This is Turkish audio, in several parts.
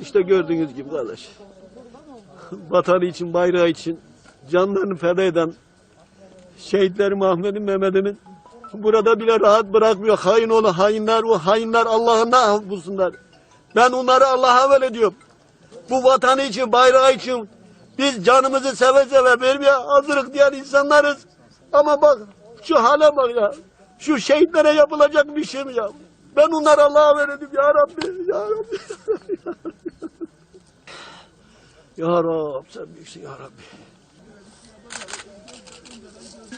İşte gördüğünüz gibi kardeş. Vatanı için, bayrağı için canlarını feda eden şehitlerim Ahmet'in, Mehmet'imin burada bile rahat bırakmıyor. Hain olan hainler, o hainler Allah'ından af bulsunlar. Ben onları Allah'a havale ediyorum. Bu vatanı için, bayrağı için biz canımızı seve seve vermeye hazırlık diyen insanlarız. Ama bak şu hale bak ya. Şu şehitlere yapılacak bir şey mi ya? Ben onları Allah'a Rabbi, ya Rabbi. ya Rabbi sen büyüksün ya Rabbi.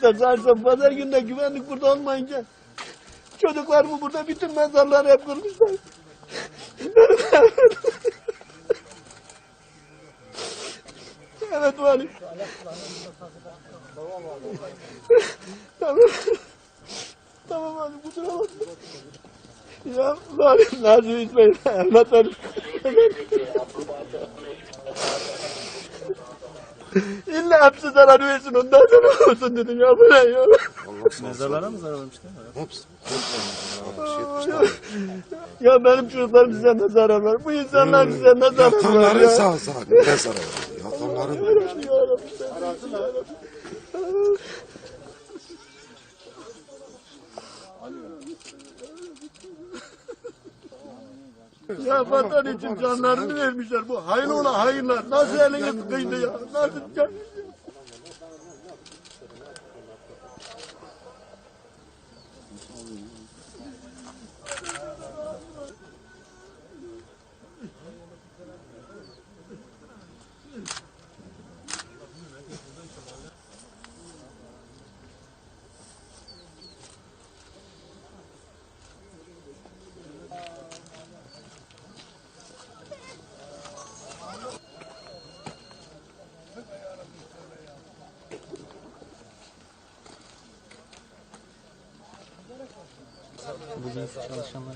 Zaten pazar günde güvenlik burada olmayınca çocuklar mı burada bütün mezarları hep kırmışlar. evet valim. tamam. tamam valim kusura bakma. Ya valim Nazım İsmail evlatlarım. Hepsi zarar versin ondan sonra olsun dedim ya bu ne ya. Mezarlara mı zarar vermişler? Hepsi. Hepsi. Ya benim çocuklarım size ne zarar var? Bu insanlar size ne zarar var Yatanları ya? sağ sağ. Ne zarar? Yatanları Ya Rabbi, ya Rabbi, sen ya vatan için canlarını vermişler bu hain ola hainler. Nasıl eliniz kıydı ya? Nasıl can... Bugün çalışanlar.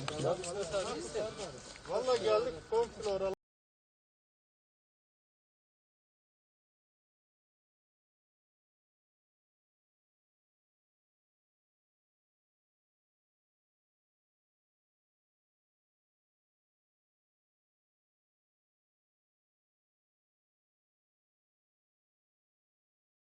Valla geldik komple oralar.